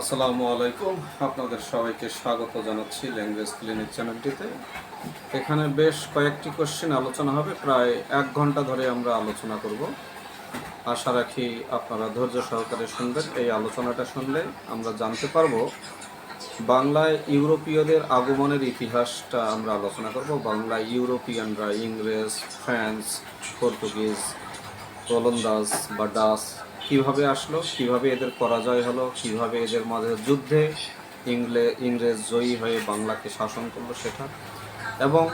আসসালামু আলাইকুম। আপনাদের সবাইকে স্বাগত জানাচ্ছি ল্যাঙ্গুয়েজ ক্লিনিক চ্যানেলটিতে। এখানে বেশ কয়েকটি কোশ্চেন আলোচনা হবে। প্রায় এক ঘণ্টা ধরে আমরা আলোচনা করব। আশা রাখি আপনারা ধৈর্য সহকারে শুনবেন। এই আলোচনাটা শুনলে আমরা জানতে পারব বাংলায় ইউরোপীয়দের আগমনের ইতিহাসটা আমরা আলোচনা করব। বাংলায় ইউরোপিয়ানরা ইংরেজ, ফ্রান্স, পর্তুগিজ, ওলন্দাজ বা ডাস কীভাবে আসলো, কীভাবে এদের পরাজয় হলো, কীভাবে এদের মাঝে যুদ্ধে ইংলে, ইংরেজ জয়ী হয়ে বাংলাকে শাসন করল সেটা এবং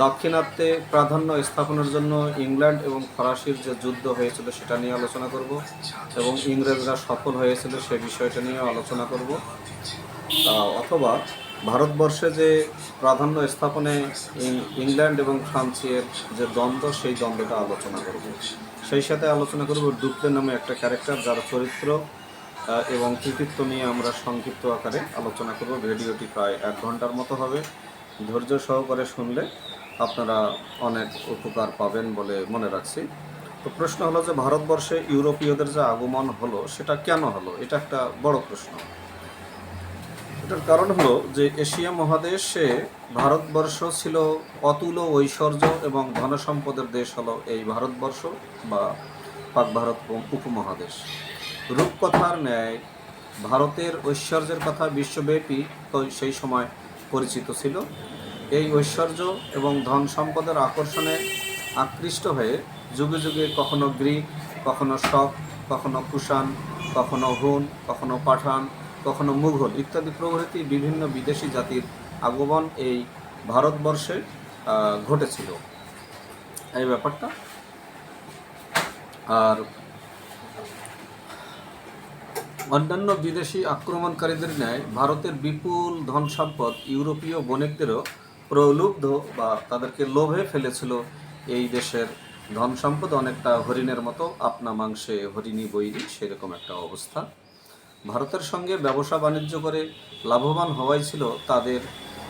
দাক্ষিণাত্যে প্রাধান্য স্থাপনের জন্য ইংল্যান্ড এবং ফরাসির যে যুদ্ধ হয়েছিল সেটা নিয়ে আলোচনা করব এবং ইংরেজরা সফল হয়েছিল সে বিষয়টা নিয়ে আলোচনা করব। অথবা ভারতবর্ষে যে প্রাধান্য স্থাপনে ইংল্যান্ড এবং ফ্রান্সের যে দ্বন্দ্ব, সেই দ্বন্দ্বটা আলোচনা করব। সেই সাথে আলোচনা করব ডুপ্লে নামে একটা ক্যারেক্টার যার চরিত্র এবং কৃতিত্ব নিয়ে আমরা সংক্ষিপ্ত আকারে আলোচনা করব। ভিডিওটি প্রায় এক ঘণ্টার মতো হবে। ধৈর্য সহকারে শুনলে আপনারা অনেক উপকার পাবেন বলে মনে রাখছি। তো প্রশ্ন হলো যে, ভারতবর্ষে ইউরোপীয়দের যে আগমন হলো, সেটা কেন হলো? এটা একটা বড় প্রশ্ন। এটার কারণ হলো যে এশিয়া মহাদেশে ভারতবর্ষ ছিল অতুল ঐশ্বর্য এবং ধনসম্পদের দেশ হলো এই ভারতবর্ষ বা পাক ভারত উপমহাদেশ। রূপকথার ন্যায় ভারতের ঐশ্বর্যের কথা বিশ্বব্যাপী তো সেই সময় পরিচিত ছিল। এই ঐশ্বর্য এবং ধন সম্পদের আকর্ষণে আকৃষ্ট হয়ে যুগে যুগে কখনো গ্রিক, কখনো শক, কখনো কুষাণ, কখনো হুন, কখনো পাঠান কখনো মুঘল ইত্যাদি প্রভৃতি বিভিন্ন বিদেশি জাতির আগমন এই ভারতবর্ষে ঘটেছিল। এই ব্যাপারটা। আর অন্যান্য বিদেশি আক্রমণকারীদের ন্যায় ভারতের বিপুল ধন সম্পদ ইউরোপীয় বণিকদেরও প্রলুব্ধ বা তাদেরকে লোভে ফেলেছিল এই দেশের ধন সম্পদ অনেকটা হরিণের মতো, আপনা মাংসে হরিণী বৈরী, সেরকম একটা অবস্থা। ভারতের সঙ্গে ব্যবসা বাণিজ্য করে লাভবান হওয়াই ছিল তাদের,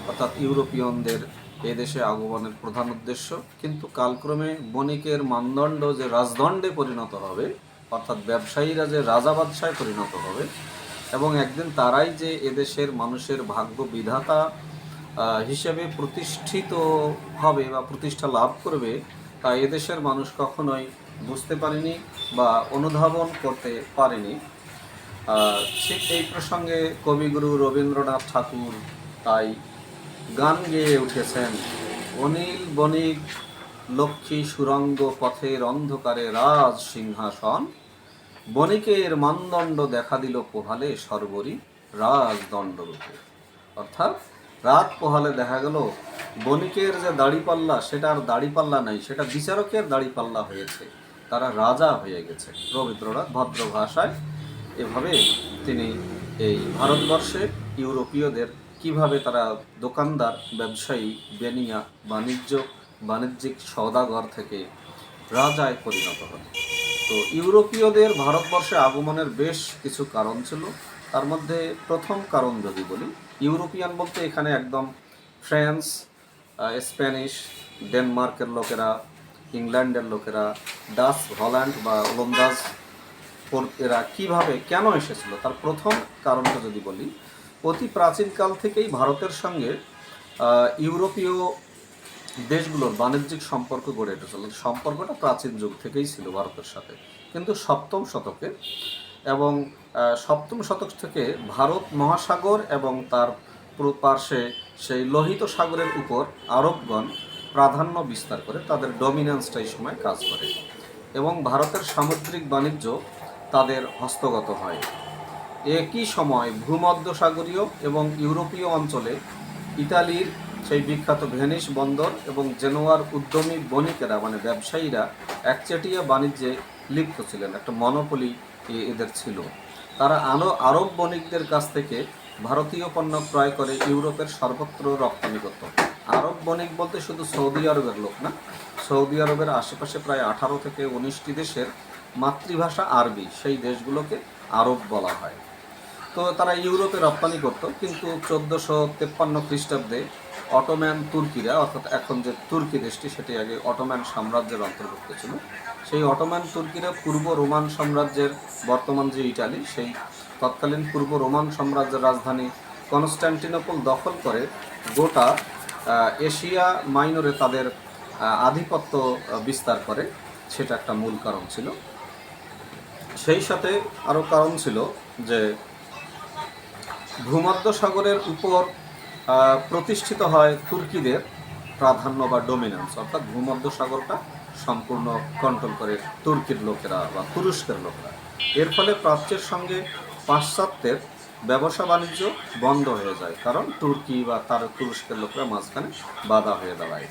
অর্থাৎ ইউরোপিয়নদের এদেশে আগমনের প্রধান উদ্দেশ্য। কিন্তু কালক্রমে বণিকের মানদণ্ড যে রাজদণ্ডে পরিণত হবে, অর্থাৎ ব্যবসায়ীরা যে রাজা বাদশায় পরিণত হবে, এবং একদিন তারাই যে এদেশের মানুষের ভাগ্য বিধাতা হিসেবে প্রতিষ্ঠিত হবে বা প্রতিষ্ঠা লাভ করবে, তা এদেশের মানুষ কখনোই বুঝতে পারেনি বা অনুধাবন করতে পারেনি। ঠিক এই প্রসঙ্গে কবিগুরু রবীন্দ্রনাথ ঠাকুর তাই গান গেয়ে উঠেছেন। অনিল বণিক, লক্ষ্মী সুরঙ্গ পথের অন্ধকারে রাজ সিংহাসন, বণিকের মানদণ্ড দেখা দিল পোহালে সর্বরী রাজদণ্ডরূপে অর্থাৎ রাত পোহালে দেখা গেল, বণিকের যে দাড়িপাল্লা সেটা আর দাড়িপাল্লা নাই, সেটা বিচারকের দাড়িপাল্লা হয়েছে। তারা রাজা হয়ে গেছে। রবীন্দ্রনাথ ভদ্র ভাষায় এভাবে তিনি এই ভারতবর্ষে ইউরোপীয়দের কীভাবে তারা দোকানদার, ব্যবসায়ী, বেনিয়া, বাণিজ্য, বাণিজ্যিক সওদাগর থেকে রাজায় পরিণত হন। তো ইউরোপীয়দের ভারতবর্ষে আগমনের বেশ কিছু কারণ ছিল। তার মধ্যে প্রথম কারণ যদি বলি, ইউরোপিয়ান বলতে এখানে একদম ফ্রান্স স্প্যানিশ, ডেনমার্কের লোকেরা, ইংল্যান্ডের লোকেরা, ডাচ, হল্যান্ড বা ওলন্দাজ এরা কীভাবে কেন এসেছিল? তার প্রথম কারণটা যদি বলি, অতি প্রাচীনকাল থেকেই ভারতের সঙ্গে ইউরোপীয় দেশগুলোর বাণিজ্যিক সম্পর্ক গড়ে উঠেছিল। সম্পর্কটা প্রাচীন যুগ থেকেই ছিল ভারতের সাথে। কিন্তু সপ্তম শতকে এবং সপ্তম শতক থেকে ভারত মহাসাগর এবং তার পুরো, পার্শ্বে সেই লোহিত সাগরের উপর আরবগণ প্রাধান্য বিস্তার করে তাদের ডমিনেন্সটা এই সময় কাজ করে। এবং ভারতের সামুদ্রিক বাণিজ্য তাদের হস্তগত হয়। একই সময় ভূমধ্যসাগরীয় এবং ইউরোপীয় অঞ্চলে ইতালির সেই বিখ্যাত ভেনিস বন্দর এবং জেনোয়ার উদ্যমী বণিকেরা মানে ব্যবসায়ীরা, একচেটিয়া বাণিজ্যে লিপ্ত ছিলেন। একটা মনোপলি এদের ছিল। তারা আনো আরব বণিকদের কাছ থেকে ভারতীয় পণ্য ক্রয় করে ইউরোপের সর্বত্র রপ্তানি করত। আরব বণিক বলতে শুধু সৌদি আরবের লোক না, সৌদি আরবের আশেপাশে প্রায় আঠারো থেকে উনিশটি দেশের মাতৃভাষা আরবি, সেই দেশগুলোকে আরব বলা হয়। তো তারা ইউরোপে রপ্তানি করত, কিন্তু চোদ্দোশো তেপ্পান্ন খ্রিস্টাব্দে অটোম্যান তুর্কিরা, অর্থাৎ এখন যে তুর্কি দেশটি, সেটি আগে অটোম্যান সাম্রাজ্যের অন্তর্ভুক্ত ছিল। সেই অটোম্যান তুর্কিরা পূর্ব রোমান সাম্রাজ্যের বর্তমান যে ইটালি, সেই তৎকালীন পূর্ব রোমান সাম্রাজ্যের রাজধানী কনস্ট্যান্টিনোপল দখল করে গোটা এশিয়া মাইনরে তাদের আধিপত্য বিস্তার করে। সেটা একটা মূল কারণ ছিল। সেই সাথে আরও কারণ ছিল যে ভূমধ্য সাগরের উপর প্রতিষ্ঠিত হয় তুর্কিদের প্রাধান্য বা ডোমিনেন্স অর্থাৎ ভূমধ্য সাগরটা সম্পূর্ণ কন্ট্রোল করে তুর্কির লোকেরা বা তুরস্কের লোকেরা। এর ফলে প্রাচ্যের সঙ্গে পাশ্চাত্যের ব্যবসা বাণিজ্য বন্ধ হয়ে যায়, কারণ তুর্কি বা তার তুরস্কের লোকেরা মাঝখানে বাধা হয়ে দাঁড়ায়।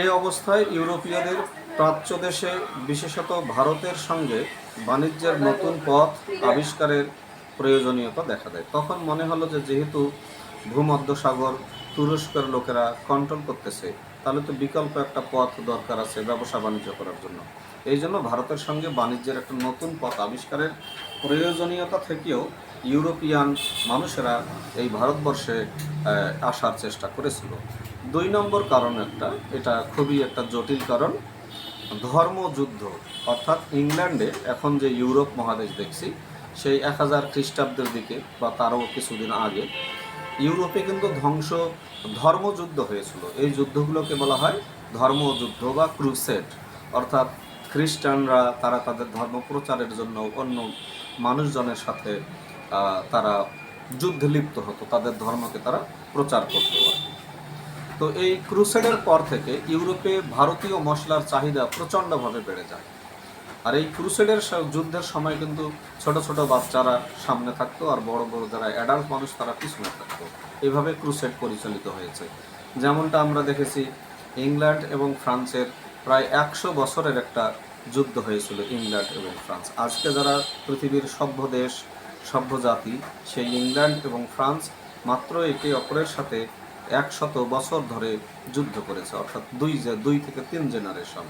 এই অবস্থায় ইউরোপীয়দের প্রাচ্য দেশে, বিশেষত ভারতের সঙ্গে বাণিজ্যের নতুন পথ আবিষ্কারের প্রয়োজনীয়তা দেখা দেয়। তখন মনে হলো যে যেহেতু ভূমধ্য সাগর তুরস্কের লোকেরা কন্ট্রোল করতেছে, তাহলে তো বিকল্প একটা পথ দরকার আছে ব্যবসা বাণিজ্য করার জন্য। এই জন্য ভারতের সঙ্গে বাণিজ্যের একটা নতুন পথ আবিষ্কারের প্রয়োজনীয়তা থেকেও ইউরোপিয়ান মানুষেরা এই ভারতবর্ষে আসার চেষ্টা করেছিল। দুই নম্বর কারণ একটা, এটা খুবই একটা জটিল কারণ। ধর্মযুদ্ধ, অর্থাৎ ইংল্যান্ডে এখন যে ইউরোপ মহাদেশ দেখছি, সেই এক হাজার খ্রিস্টাব্দের দিকে বা তারও কিছুদিন আগে, ইউরোপে কিন্তু ধ্বংস, ধর্মযুদ্ধ হয়েছিল এই যুদ্ধগুলোকে বলা হয় ধর্মযুদ্ধ বা ক্রুসেড অর্থাৎ খ্রিস্টানরা, তারা তাদের ধর্ম প্রচারের জন্য অন্য মানুষজনের সাথে তারা যুদ্ধে লিপ্ত হতো, তাদের ধর্মকে তারা প্রচার করতো কি। তো এই ক্রুসেডের পর থেকে ইউরোপে ভারতীয় মশলার চাহিদা প্রচণ্ডভাবে বেড়ে যায়। আর এই ক্রুসেডের যুদ্ধের সময় কিন্তু ছোট ছোট বাচ্চারা সামনে থাকতো আর বড় বড় যারা অ্যাডাল্ট মানুষ তারা পিছনে থাকতো। এইভাবে ক্রুসেড পরিচালিত হয়েছে। যেমনটা আমরা দেখেছি, ইংল্যান্ড এবং ফ্রান্সের প্রায় একশো বছরের একটা যুদ্ধ হয়েছিল ইংল্যান্ড এবং ফ্রান্স। আজকে যারা পৃথিবীর সভ্য দেশ, সভ্য জাতি, সেই ইংল্যান্ড এবং ফ্রান্স মাত্র একে অপরের সাথে একশত বছর ধরে যুদ্ধ করেছে, অর্থাৎ দুই দুই থেকে তিন জেনারেশন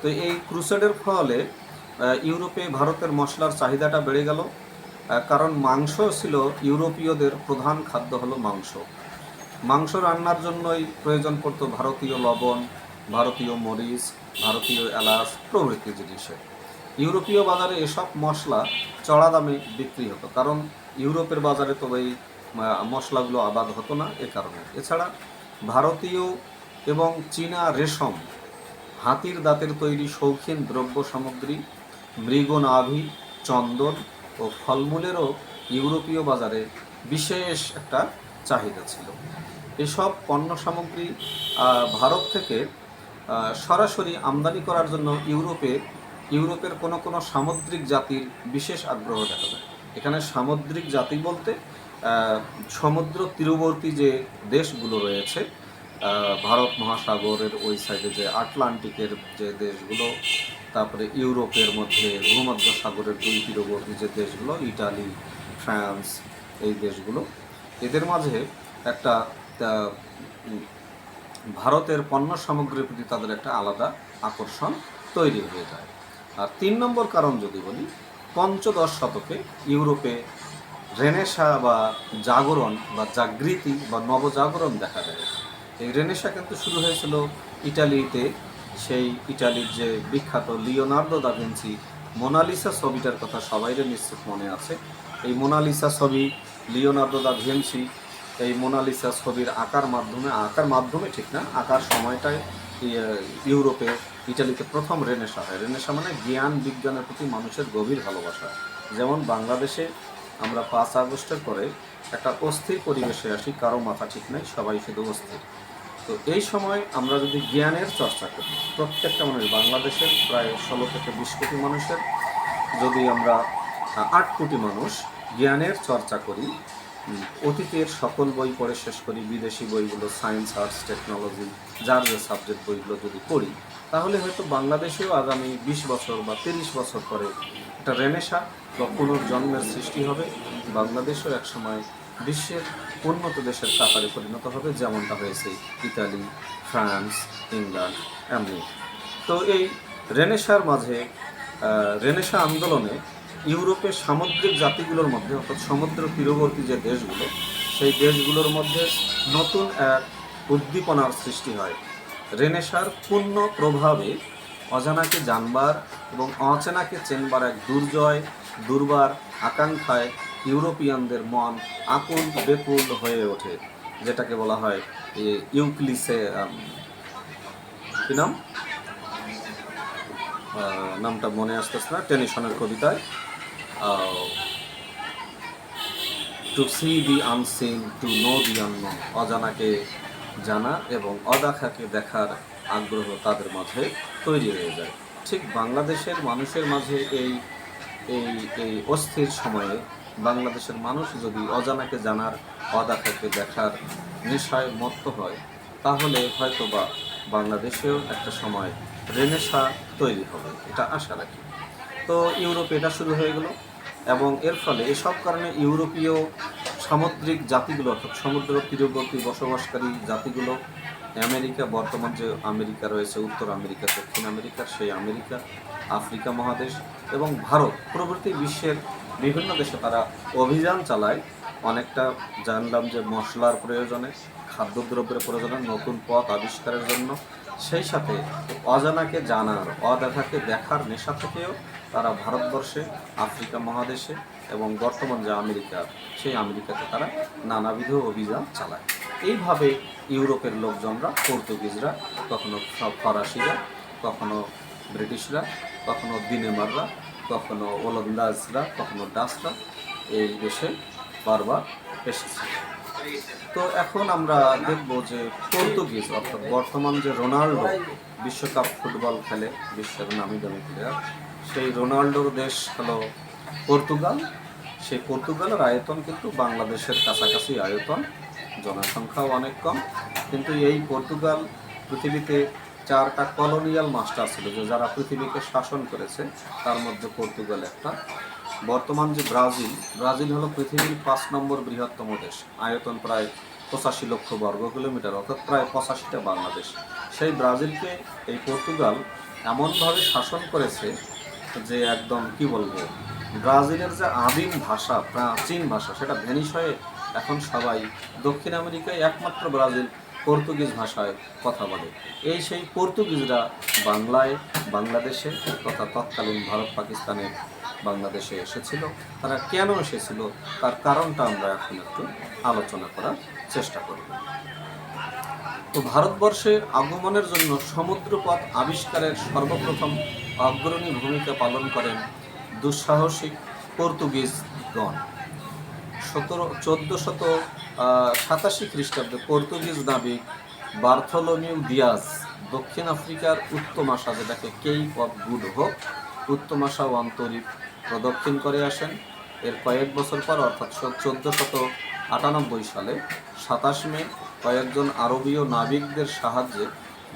তো এই ক্রুসেডের ফলে ইউরোপে ভারতের মশলার চাহিদাটা বেড়ে গেল। কারণ মাংস ছিল ইউরোপীয়দের প্রধান খাদ্য হলো মাংস। মাংস রান্নার জন্যই প্রয়োজন পড়তো ভারতীয় লবণ, ভারতীয় মরিচ, ভারতীয় এলাচ প্রভৃতি জিনিসের ইউরোপীয় বাজারে এসব মশলা চড়া দামে বিক্রি হতো। কারণ ইউরোপের বাজারে তো এই মশলাগুলো আবাদ হতো না এ কারণে। এছাড়া ভারতীয় এবং চীনা রেশম, হাতির দাঁতের তৈরি শৌখিন দ্রব্য সামগ্রী মৃগনাভি চন্দন ও ফলমূলেরও ইউরোপীয় বাজারে বিশেষ একটা চাহিদা ছিল। এসব পণ্য সামগ্রী ভারত থেকে সরাসরি আমদানি করার জন্য ইউরোপে, ইউরোপের কোনো কোনো সামুদ্রিক জাতির বিশেষ আগ্রহ দেখা যায়। এখানে সামুদ্রিক জাতি বলতে সমুদ্র তীরবর্তী যে দেশগুলো রয়েছে ভারত মহাসাগরের ওই সাইডে যে আটলান্টিকের যে দেশগুলো, তারপরে ইউরোপের মধ্যে ভূমধ্য সাগরের দুই তীরবর্তী যে দেশগুলো, ইটালি, ফ্রান্স, এই দেশগুলো, এদের মাঝে একটা ভারতের পণ্য সামগ্রীর প্রতি তাদের একটা আলাদা আকর্ষণ তৈরি হয়ে যায়। আর তিন নম্বর কারণ যদি বলি, পঞ্চদশ শতকে ইউরোপে রেনেসা বা জাগরণ বা জাগৃতি বা নবজাগরণ দেখা যায়। এই রেনেসা কিন্তু শুরু হয়েছিল ইটালিতে। সেই ইটালির যে বিখ্যাত লিওনার্দো দা ভিঞ্চি মোনালিসা ছবিটার কথা সবাইরে নিশ্চিত মনে আছে। এই মোনালিসা ছবি, লিওনার্দো দা ভিঞ্চি এই মোনালিসা ছবির আঁকার মাধ্যমে আঁকার মাধ্যমে ঠিক না, আঁকার সময়টায় ইউরোপে ইটালিতে প্রথম রেনেসা হয়। রেনেসা মানে জ্ঞান বিজ্ঞানের প্রতি মানুষের গভীর ভালোবাসা। যেমন বাংলাদেশে আমরা পাঁচ আগস্টের পরে একটা অস্থির পরিবেশে আসি, কারও মাথা ঠিক নাই, সবাই শুধু অস্থির। তো এই সময় আমরা যদি জ্ঞানের চর্চা করি, প্রত্যেকটা মানুষ, বাংলাদেশের প্রায় ষোলো থেকে বিশ কোটি মানুষের, যদি আমরা আট কোটি মানুষ জ্ঞানের চর্চা করি অতীতের সকল বই পড়ে শেষ করি, বিদেশি বইগুলো, সায়েন্স, আর্টস, টেকনোলজি, যার যে সাবজেক্ট বইগুলো যদি পড়ি, তাহলে হয়তো বাংলাদেশেও আগামী বিশ বছর বা তিরিশ বছর পরে একটা রেনেসা বা পুনর্জন্মের সৃষ্টি হবে, বাংলাদেশও একসময় বিশ্বের উন্নত দেশের কাতারে পরিণত হবে, যেমনটা হয়েছে ইতালি, ফ্রান্স, ইংল্যান্ড, আমেরিকা। তো এই রেনেসার মাঝে রেনেসা আন্দোলনে ইউরোপের সামুদ্রিক জাতিগুলোর মধ্যে, অর্থাৎ সমুদ্র তীরবর্তী যে দেশগুলো, সেই দেশগুলোর মধ্যে নতুন এক উদ্দীপনার সৃষ্টি হয়। রেনেসার পূর্ণ প্রভাবে অজানাকে জানবার এবং অচেনাকে চেনবার এক দুর্জয় দুর্বার আকাঙ্ক্ষায় ইউরোপিয়ানদের মন আকুল বেকুল হয়ে ওঠে, যেটাকে বলা হয় ইউক্লিসে কি নাম? নামটা মনে আসতেছে না টেনিশনের কবিতায়। To see the unseen to know the unknown অজানাকে জানা এবং অদেখাকে দেখার আগ্রহ তাদের মাঝে তৈরি হয়ে যায়। ঠিক বাংলাদেশের মানুষের মাঝে এই এই এই অস্থির সময়ে বাংলাদেশের মানুষ যদি অজানাকে জানার অদেখাকে দেখার নেশায় মত্ত হয়, তাহলে হয়তোবা বাংলাদেশেও একটা সময় রেনেশা তৈরি হবে, এটা আশা রাখি। তো ইউরোপে এটা শুরু হয়ে গেল এবং এর ফলে এসব কারণে ইউরোপীয় সামুদ্রিক জাতিগুলো অর্থাৎ সমুদ্র তীরবর্তী বসবাসকারী জাতিগুলো, আমেরিকা, বর্তমান যে আমেরিকা রয়েছে, উত্তর আমেরিকা, দক্ষিণ আমেরিকা, সেই আমেরিকা, আফ্রিকা মহাদেশ এবং ভারত প্রভৃতি বিশ্বের বিভিন্ন দেশে তারা অভিযান চালায় অনেকটা জানলাম যে মশলার প্রয়োজনে, খাদ্যদ্রব্যের প্রয়োজনে নতুন পথ আবিষ্কারের জন্য। সেই সাথে অজানাকে জানার, অদেখাকে দেখার নেশা থেকেও তারা ভারতবর্ষে, আফ্রিকা মহাদেশে এবং বর্তমান যে আমেরিকা, সেই আমেরিকাতে তারা নানাবিধ অভিযান চালায়। এইভাবে ইউরোপের লোকজনরা, পর্তুগিজরা, কখনো ফরাসিরা, কখনো ব্রিটিশরা কখনো দিনেমাররা কখনো ওলন্দাজরা কখনো ডাচরা, এই দেশে বারবার এসেছে। তো এখন আমরা দেখব যে পর্তুগিজ, অর্থাৎ বর্তমান যে রোনাল্ডো বিশ্বকাপ ফুটবল খেলে, বিশ্বের নামি দামি প্লেয়ার সেই রোনাল্ডোর দেশ হলো পর্তুগাল। সেই পর্তুগালের আয়তন কিন্তু বাংলাদেশের কাছাকাছি আয়তন, জনসংখ্যাও অনেক কম। কিন্তু এই পর্তুগাল পৃথিবীতে চারটা কলোনিয়াল মাস্টার ছিল যে যারা পৃথিবীকে শাসন করেছে, তার মধ্যে পর্তুগাল একটা। বর্তমান যে ব্রাজিল ব্রাজিল হলো পৃথিবীর পাঁচ নম্বর বৃহত্তম দেশ। আয়তন প্রায় পঁচাশি লক্ষ বর্গ কিলোমিটার, অর্থাৎ প্রায় পঁচাশিটা বাংলাদেশ। সেই ব্রাজিলকে এই পর্তুগাল এমনভাবে শাসন করেছে যে একদম কি বলব, ব্রাজিলের যে আদিম ভাষা, প্রাচীন ভাষা, সেটা ভ্যানিশ হয়ে এখন সবাই দক্ষিণ আমেরিকায় একমাত্র ব্রাজিল পর্তুগিজ ভাষায় কথা বলে। এই সেই পর্তুগিজরা বাংলায়, বাংলাদেশে তথা তৎকালীন ভারত পাকিস্তানে বাংলাদেশে এসেছিল। তারা কেন এসেছিল? তার কারণটা আমরা এখন একটু আলোচনা করার চেষ্টা করব। তো ভারতবর্ষে আগমনের জন্য সমুদ্রপথ আবিষ্কারের সর্বপ্রথম অগ্রণী ভূমিকা পালন করেন দুঃসাহসিক পর্তুগিজগণ। সতেরো চোদ্দ শত সাতাশি খ্রিস্টাব্দে পর্তুগিজ নাবিক বার্থলোমিউ দিয়াজ দক্ষিণ আফ্রিকার উত্তমাশা যেটাকে কেই অফ গুড হোপ উত্তমাশা ও অন্তরীপ প্রদক্ষিণ করে আসেন। এর কয়েক বছর পর, অর্থাৎ চোদ্দ শত আটানব্বই সালে সাতাশ মে, কয়েকজন আরবীয় নাবিকদের সাহায্যে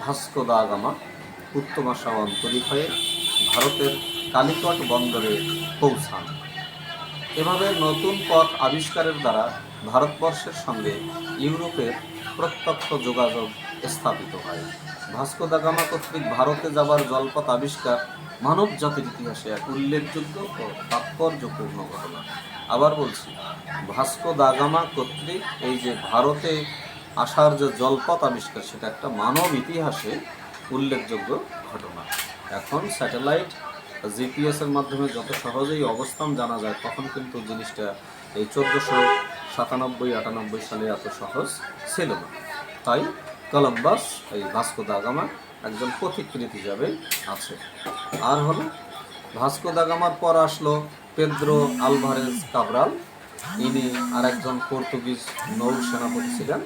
ভাস্কো দা গামা উত্তমাশা ও অন্তরীপ হয়ে ভারতের কালিকট বন্দরে পৌঁছান। এভাবে নতুন পথ আবিষ্কারের দ্বারা ভারতবর্ষের সঙ্গে ইউরোপের প্রত্যক্ষ যোগাযোগ স্থাপিত হয়। ভাস্কো দা গামা কর্তৃক ভারতে যাবার জলপথ আবিষ্কার মানব জাতির ইতিহাসে এক উল্লেখযোগ্য ও তাৎপর্যপূর্ণ ঘটনা। আবার বলছি, ভাস্কো দা গামা কর্তৃক এই যে ভারতে আসার যে জলপথ আবিষ্কার, সেটা একটা মানব ইতিহাসে উল্লেখযোগ্য ঘটনা। এখন স্যাটেলাইট জিপিএস এর মাধ্যমে যত সহজেই অবস্থান জানা যায়, তখন কিন্তু জিনিসটা এই চোদ্দোশো সাতানব্বই আটানব্বই সালে এত সহজ ছিল না। তাই কলম্বাস এই ভাস্কো দা গামা একজন পথিকৃত হিসাবে আছে। আর হলো ভাস্কো দা গামার পর আসলো পেদ্রো আলভারেজ কাবরাল ইনি আরেকজন পর্তুগিজ নৌ সেনাপতি ছিলেন।